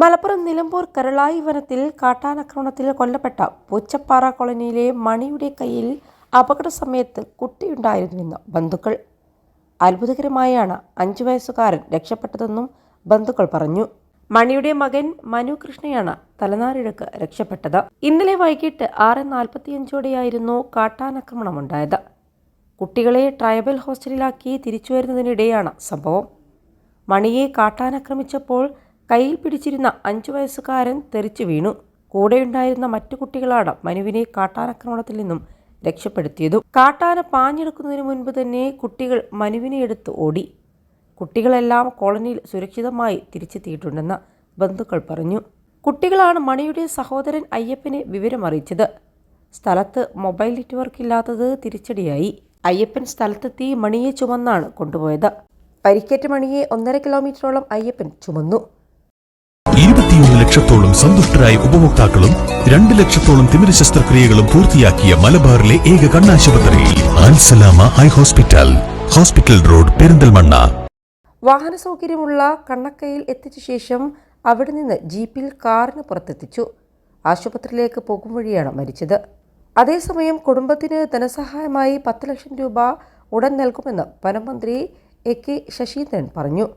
മലപ്പുറം നിലമ്പൂർ കരളായി വനത്തിൽ കാട്ടാനാക്രമണത്തിൽ കൊല്ലപ്പെട്ട പൂച്ചപ്പാറ കോളനിയിലെ മണിയുടെ കയ്യിൽ അപകട സമയത്ത് കുട്ടിയുണ്ടായിരുന്നുവെന്ന് ബന്ധുക്കൾ. അത്ഭുതകരമായാണ് അഞ്ചു വയസ്സുകാരൻ രക്ഷപ്പെട്ടതെന്നും ബന്ധുക്കൾ പറഞ്ഞു. മണിയുടെ മകൻ മനു കൃഷ്ണയാണ് തലനാരിഴക്ക് രക്ഷപ്പെട്ടത്. ഇന്നലെ വൈകിട്ട് ആറ് നാൽപ്പത്തിയഞ്ചോടെയായിരുന്നു കാട്ടാനാക്രമണമുണ്ടായത്. കുട്ടികളെ ട്രൈബൽ ഹോസ്റ്റലിലാക്കി തിരിച്ചു വരുന്നതിനിടെയാണ് സംഭവം. മണിയെ കാട്ടാനാക്രമിച്ചപ്പോൾ കയ്യിൽ പിടിച്ചിരുന്ന അഞ്ചു വയസ്സുകാരൻ തെറിച്ചു വീണു. കൂടെയുണ്ടായിരുന്ന മറ്റു കുട്ടികളാണ് മനുവിനെ കാട്ടാനാക്രമണത്തിൽ നിന്നും രക്ഷപ്പെടുത്തിയതും. കാട്ടാന പാഞ്ഞെടുക്കുന്നതിന് മുൻപ് തന്നെ കുട്ടികൾ മനുവിനെ എടുത്ത് ഓടി. കുട്ടികളെല്ലാം കോളനിയിൽ സുരക്ഷിതമായി തിരിച്ചെത്തിയിട്ടുണ്ടെന്ന് ബന്ധുക്കൾ പറഞ്ഞു. കുട്ടികളാണ് മണിയുടെ സഹോദരൻ അയ്യപ്പനെ വിവരമറിയിച്ചത്. സ്ഥലത്ത് മൊബൈൽ നെറ്റ്വർക്ക് ഇല്ലാത്തത് തിരിച്ചടിയായി. അയ്യപ്പൻ സ്ഥലത്തെത്തി മണിയെ ചുമന്നാണ് കൊണ്ടുപോയത്. പരിക്കേറ്റ മണിയെ ഒന്നര കിലോമീറ്ററോളം അയ്യപ്പൻ ചുമന്നു. ലക്ഷത്തോളം സന്തുഷ്ടരായ ഉപഭോക്താക്കളും രണ്ട് ലക്ഷത്തോളം തിമിര ശസ്ത്രക്രിയകളും പൂർത്തിയാക്കിയ മലബാറിലെ ഏക കണ്ണാശുപത്രി Alsalama eye hospital hospital road Perinthalmanna. വാഹന സൗകര്യമുള്ള കണ്ണക്കയിൽ എത്തിച്ച ശേഷം അവിടെ നിന്ന് ജീപ്പിൽ കാറിന് പുറത്തെത്തിച്ചു. ആശുപത്രിയിലേക്ക് പോകും വഴിയാണ് മരിച്ചത്. അതേസമയം കുടുംബത്തിന് ധനസഹായമായി പത്ത് ലക്ഷം രൂപ ഉടൻ നൽകുമെന്ന് വനമന്ത്രി എ കെ ശശീന്ദ്രൻ പറഞ്ഞു.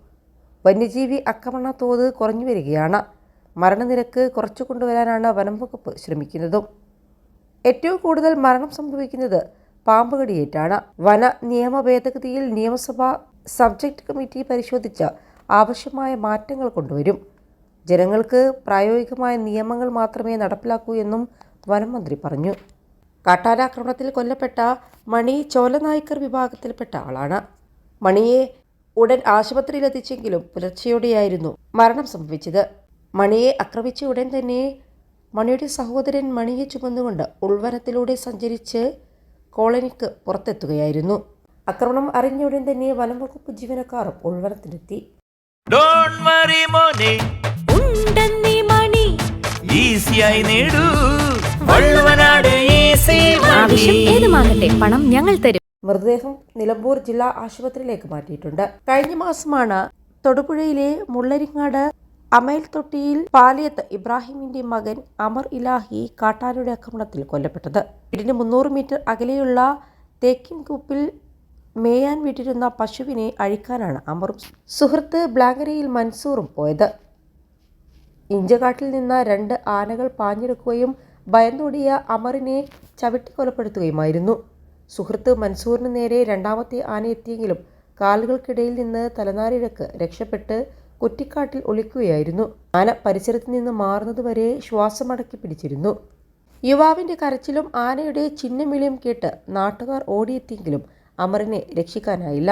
വന്യജീവി ആക്രമണ തോത് കുറഞ്ഞു വരികയാണ്. മരണനിരക്ക് കുറച്ചു കൊണ്ടുവരാനാണ് വനം വകുപ്പ് ശ്രമിക്കുന്നതും. ഏറ്റവും കൂടുതൽ മരണം സംഭവിക്കുന്നത് പാമ്പുകടിയേറ്റാണ്. വന നിയമ ഭേദഗതിയിൽ നിയമസഭ സബ്ജക്ട് കമ്മിറ്റി പരിശോധിച്ച് ആവശ്യമായ മാറ്റങ്ങൾ കൊണ്ടുവരും. ജനങ്ങൾക്ക് പ്രായോഗികമായ നിയമങ്ങൾ മാത്രമേ നടപ്പിലാക്കൂ എന്നും വനം മന്ത്രി പറഞ്ഞു. കാട്ടാനാക്രമണത്തിൽ കൊല്ലപ്പെട്ട മണി ചോലനായ്ക്കർ വിഭാഗത്തിൽപ്പെട്ട ആളാണ്. മണിയെ ഉടൻ ആശുപത്രിയിലെത്തിച്ചെങ്കിലും പുലർച്ചെയോടെയായിരുന്നു മരണം സംഭവിച്ചത്. മണിയെ ആക്രമിച്ച ഉടൻ തന്നെ മണിയുടെ സഹോദരൻ മണിയെ ചുമന്നുകൊണ്ട് ഉൾവനത്തിലൂടെ സഞ്ചരിച്ച് കോളനിക്ക് പുറത്തെത്തുകയായിരുന്നു. ആക്രമണം അറിഞ്ഞ ഉടൻ തന്നെ വനംവകുപ്പ് ജീവനക്കാരും ഉൾവനത്തിലെത്തി. ഡോണ്ട് വറി മോനെ. ഉണ്ടെന്നീ മണി. ഈസിയായി നേടൂ. വള്ളുവനാട് ഈസി ആവശ്യം ഏതുമാകട്ടെ പണം ഞങ്ങൾ തരും. മൃതദേഹം നിലമ്പൂർ ജില്ലാ ആശുപത്രിയിലേക്ക് മാറ്റിയിട്ടുണ്ട്. കഴിഞ്ഞ മാസമാണ് തൊടുപുഴയിലെ മുള്ളരിങ്ങാട് അമേൽ തൊട്ടിയിൽ പാലിയത്ത് ഇബ്രാഹിമിന്റെ മകൻ അമർ ഇലാഹി കാട്ടാനയുടെ ആക്രമണത്തിൽ കൊല്ലപ്പെട്ടത്. വീടിന് മുന്നൂറ് മീറ്റർ അകലെയുള്ള തേക്കിൻകൂപ്പിൽ മേയാൻ വിട്ടിരുന്ന പശുവിനെ അഴിക്കാനാണ് അമറും സുഹൃത്ത് ബ്ലാങ്കരയിൽ മൻസൂറും പോയത്. ഇഞ്ചകാട്ടിൽ നിന്ന് രണ്ട് ആനകൾ പാഞ്ഞെടുക്കുകയും ഭയന്നോടിയ അമറിനെ ചവിട്ടി ചവിട്ടിക്കൊലപ്പെടുത്തുകയുമായിരുന്നു സുഹൃത്ത് മൻസൂറിന് നേരെ രണ്ടാമത്തെ ആന എത്തിയെങ്കിലും കാലുകൾക്കിടയിൽ നിന്ന് തലനാരിഴക്ക് രക്ഷപ്പെട്ട് കുറ്റിക്കാട്ടിൽ ഒളിക്കുകയായിരുന്നു. ആന പരിസരത്ത് നിന്ന് മാറുന്നതുവരെ ശ്വാസമടക്കി പിടിച്ചിരുന്നു. യുവാവിന്റെ കരച്ചിലും ആനയുടെ ചിഹ്നമിളിയും കേട്ട് നാട്ടുകാർ ഓടിയെത്തിയെങ്കിലും അമറിനെ രക്ഷിക്കാനായില്ല.